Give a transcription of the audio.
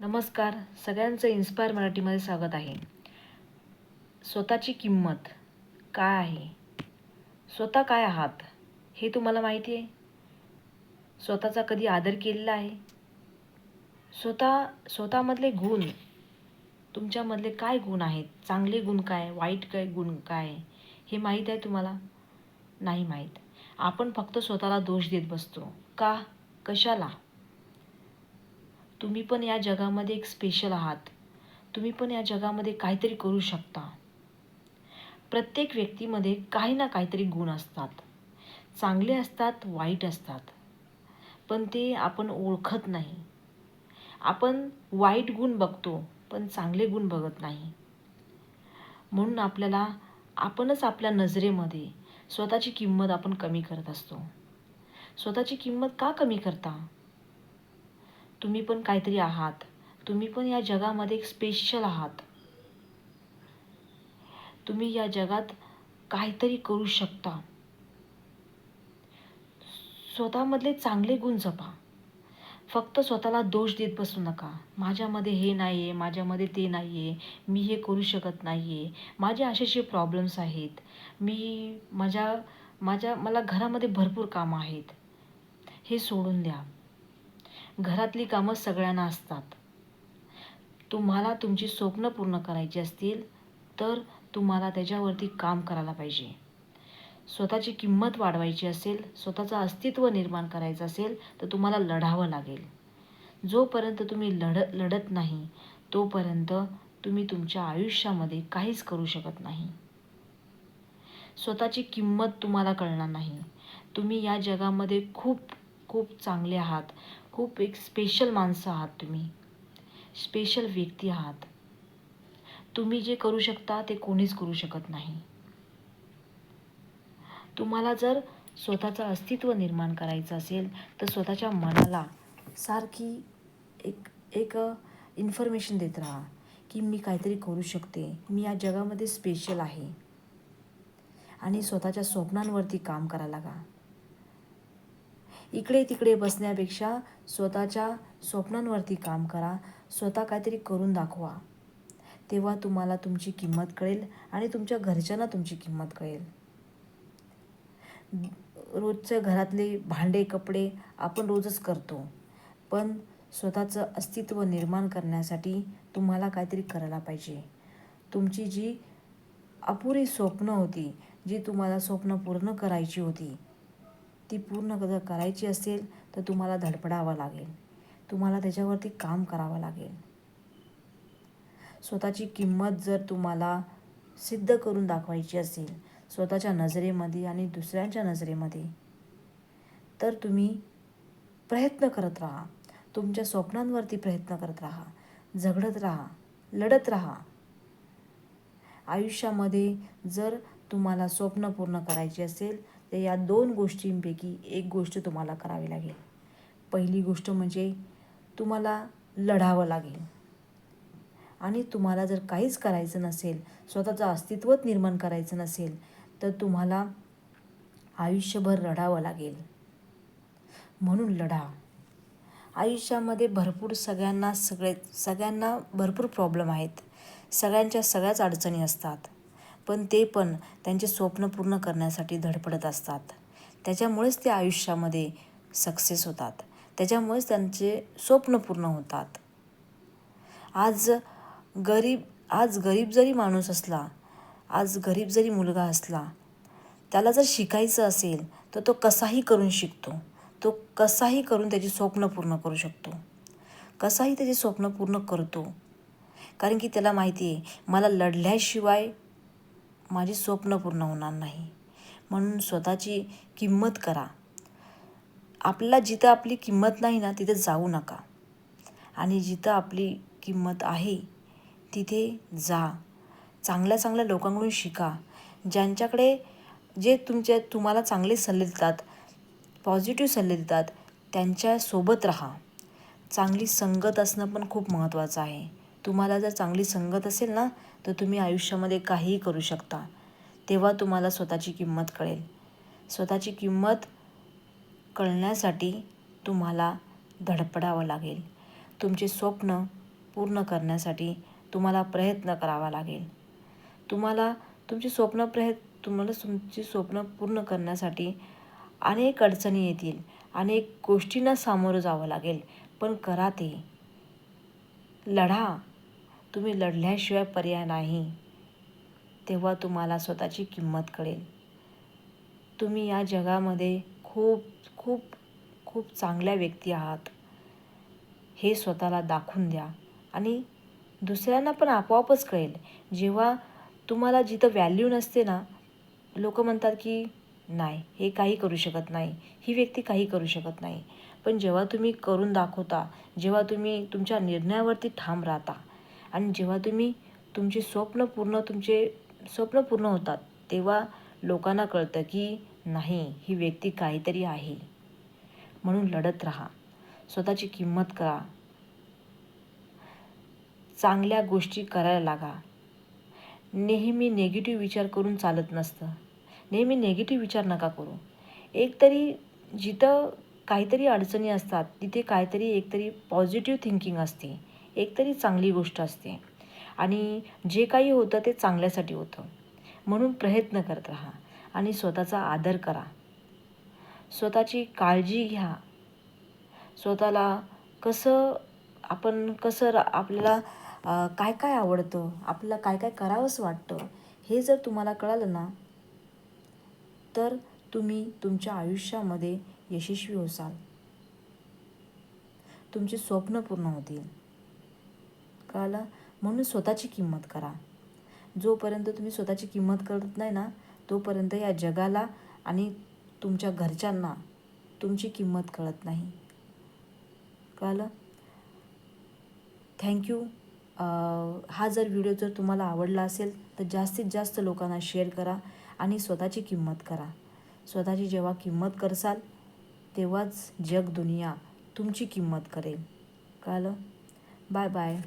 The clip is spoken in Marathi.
नमस्कार. सगळ्यांचं इन्स्पायर मराठीमध्ये स्वागत आहे. स्वतःची किंमत काय आहे? स्वतः काय आहात? हे तुम्हाला माहिती आहे? स्वतःचा कधी आदर केलेला आहे? स्वतः स्वतःमधले गुण तुमच्यामधले काय गुण आहेत? चांगले गुण काय? वाईट काय गुण काय? हे माहीत आहे तुम्हाला? नाही माहीत. आपण फक्त स्वतःला दोष देत बसतो. का? कशाला? तुम्ही पण या जगामध्ये एक स्पेशल आहात. तुम्ही पण या जगामध्ये काहीतरी करू शकता. प्रत्येक व्यक्तीमध्ये काही ना काहीतरी गुण असतात. चांगले असतात वाईट असतात. पण ते आपण ओळखत नाही. आपण वाईट गुण बघतो पण चांगले गुण बघत नाही. म्हणून आपल्याला आपणच आपल्या नजरेमध्ये स्वतःची किंमत आपण कमी करत असतो. स्वतःची किंमत का कमी करता? तुम्ही पण काहीतरी आहात. तुम्ही पण या जगामध्ये एक स्पेशल आहात. तुम्ही या जगात काहीतरी करू शकता. स्वतःमधले चांगले गुण जपा. फक्त स्वतःला दोष देत बसू नका. माझ्यामध्ये हे नाही आहे माझ्यामध्ये ते नाही आहे मी हे करू शकत नाही आहे माझे असे असे प्रॉब्लेम्स आहेत. मी माझ्या माझ्या मला घरामध्ये भरपूर कामं आहेत. हे सोडून द्या. घरातली कामं सगळ्यांना असतात. तुम्हाला तुमची स्वप्न पूर्ण करायची असतील तर तुम्हाला त्याच्यावरती काम करायला पाहिजे. स्वतःची किंमत वाढवायची असेल स्वतःचं अस्तित्व निर्माण करायचं असेल तर तुम्हाला लढावं लागेल. जोपर्यंत तुम्ही लढ लढत नाही तोपर्यंत तुम्ही तुमच्या आयुष्यामध्ये काहीच करू शकत नाही. स्वतःची किंमत तुम्हाला कळणार नाही. तुम्ही या जगामध्ये खूप खूप चांगले आहात. खूप एक स्पेशल माणसं आहात तुम्ही. स्पेशल व्यक्ती आहात. तुम्ही जे करू शकता ते कोणीच करू शकत नाही. तुम्हाला जर स्वतःचं अस्तित्व निर्माण करायचं असेल तर स्वतःच्या मनाला सारखी एक एक इन्फॉर्मेशन देत राहा की मी काहीतरी करू शकते. मी या जगामध्ये स्पेशल आहे. आणि स्वतःच्या स्वप्नांवरती काम करायला लागा. इकडे तिकडे बसण्यापेक्षा स्वतःच्या स्वप्नांवरती काम करा. स्वतः काहीतरी करून दाखवा. तेव्हा तुम्हाला तुमची किंमत कळेल आणि तुमच्या घरच्यांना तुमची किंमत कळेल. रोजच्या घरातले भांडे कपडे आपण रोजच करतो. पण स्वतःचं अस्तित्व निर्माण करण्यासाठी तुम्हाला काहीतरी करायला पाहिजे. तुमची जी अपुरी स्वप्न होती जी तुम्हाला स्वप्न पूर्ण करायची होती ती पूर्ण जर करायची असेल तर तुम्हाला धडपडावं लागेल. तुम्हाला त्याच्यावरती काम करावं लागेल. स्वतःची किंमत जर तुम्हाला सिद्ध करून दाखवायची असेल स्वतःच्या नजरेमध्ये आणि दुसऱ्यांच्या नजरेमध्ये तर तुम्ही प्रयत्न करत राहा. तुमच्या स्वप्नांवरती प्रयत्न करत राहा. झगडत राहा. लढत राहा. आयुष्यामध्ये जर तुम्हाला स्वप्न पूर्ण करायचे असेल तर या दोन गोष्टींपैकी एक गोष्ट तुम्हाला करावी लागेल. पहिली गोष्ट म्हणजे तुम्हाला लढावं लागेल. आणि तुम्हाला जर काहीच करायचं नसेल स्वतःचं अस्तित्वच निर्माण करायचं नसेल तर तुम्हाला आयुष्यभर लढावं लागेल. म्हणून लढा. आयुष्यामध्ये भरपूर सगळ्यांना सगळे सगळ्यांना भरपूर प्रॉब्लेम आहेत. सगळ्यांच्या सगळ्याच अडचणी असतात. पण ते पण त्यांचे स्वप्न पूर्ण करण्यासाठी धडपडत असतात. त्याच्यामुळेच ते आयुष्यामध्ये सक्सेस होतात. त्याच्यामुळेच त्यांचे स्वप्न पूर्ण होतात. आज गरीब आज गरीब जरी माणूस असला आज गरीब जरी मुलगा असला त्याला जर शिकायचं असेल तर तो कसाही करून शिकतो. तो कसाही करून त्याची स्वप्न पूर्ण करू शकतो. कसाही त्याचे स्वप्न पूर्ण करतो. कारण की त्याला माहिती आहे मला लढल्याशिवाय माझी स्वप्न पूर्ण होणार नाही. म्हणून स्वतःची किंमत करा. आपल्याला जिथं आपली किंमत नाही ना तिथे जाऊ नका. आणि जिथं आपली किंमत आहे तिथे जा. चांगल्या चांगल्या लोकांकडून शिका. ज्यांच्याकडे जे तुमच्या तुम्हाला चांगले सल्ले देतात पॉझिटिव्ह सल्ले देतात त्यांच्यासोबत राहा. चांगली संगत असणं पण खूप महत्त्वाचं आहे. तुम्हाला जर चांगली संगत असेल ना तर तुम्ही आयुष्यामध्ये काहीही करू शकता. तेव्हा तुम्हाला स्वतःची किंमत कळेल. स्वतःची किंमत कळण्यासाठी तुम्हाला धडपडावं लागेल. तुमचे स्वप्न पूर्ण करण्यासाठी तुम्हाला प्रयत्न करावा लागेल. तुम्हाला तुमची स्वप्न प्रयत तुम्हाला तुमची स्वप्न पूर्ण करण्यासाठी अनेक अडचणी येतील. अनेक गोष्टींना सामोरं जावं लागेल. पण करा ते. लढा. तुम्ही लढल्याशिवाय पर्याय नाही. तेव्हा तुम्हाला स्वतःची किंमत कळेल. तुम्ही या जगामध्ये खूप खूप खूप चांगल्या व्यक्ती आहात. हे स्वतःला दाखवून द्या. आणि दुसऱ्यांना पण आपोआपच कळेल. जेव्हा तुम्हाला जिथं व्हॅल्यू नसते ना लोक म्हणतात की नाही हे काही करू शकत नाही. ही व्यक्ती काही करू शकत नाही. पण जेव्हा तुम्ही करून दाखवता जेव्हा तुम्ही तुमच्या निर्णयावरती ठाम राहता आणि जेव्हा तुम्ही तुमचे स्वप्न पूर्ण तुमचे स्वप्न पूर्ण होतात तेव्हा लोकांना कळतं की नाही ही व्यक्ती काहीतरी आहे. म्हणून लढत राहा. स्वतःची किंमत करा. चांगल्या गोष्टी करायला लागा. नेहमी नेगेटिव्ह विचार करून चालत नसतं. नेहमी नेगेटिव्ह विचार नका करू. एकतरी जिथं काहीतरी अडचणी असतात तिथे काहीतरी एकतरी पॉझिटिव्ह थिंकिंग असते. एकतरी चांगली गोष्ट असते. आणि जे काही होतं ते चांगल्यासाठी होतं. म्हणून प्रयत्न करत राहा आणि स्वतःचा आदर करा. स्वतःची काळजी घ्या. स्वतःला कसं आपण कसं रा आपल्याला काय काय आवडतं? आपल्याला काय काय करावंसं वाटतं? हे जर तुम्हाला कळालं ना तर तुम्ही तुमच्या आयुष्यामध्ये यशस्वी होसाल. तुमचे स्वप्न पूर्ण होतील. कळालं म्हणून स्वतःची किंमत करा. जोपर्यंत तुम्ही स्वतःची किंमत करत नाही ना तोपर्यंत या जगाला आणि तुमच्या घरच्यांना तुमची किंमत कळत नाही. कळलं? थँक्यू हा जर व्हिडिओ जर तुम्हाला आवडला असेल तर जास्तीत जास्त लोकांना शेअर करा आणि स्वतःची किंमत करा. स्वतःची जेव्हा किंमत करसाल तेव्हाच जग दुनिया तुमची किंमत करेल. कळलं? Bye bye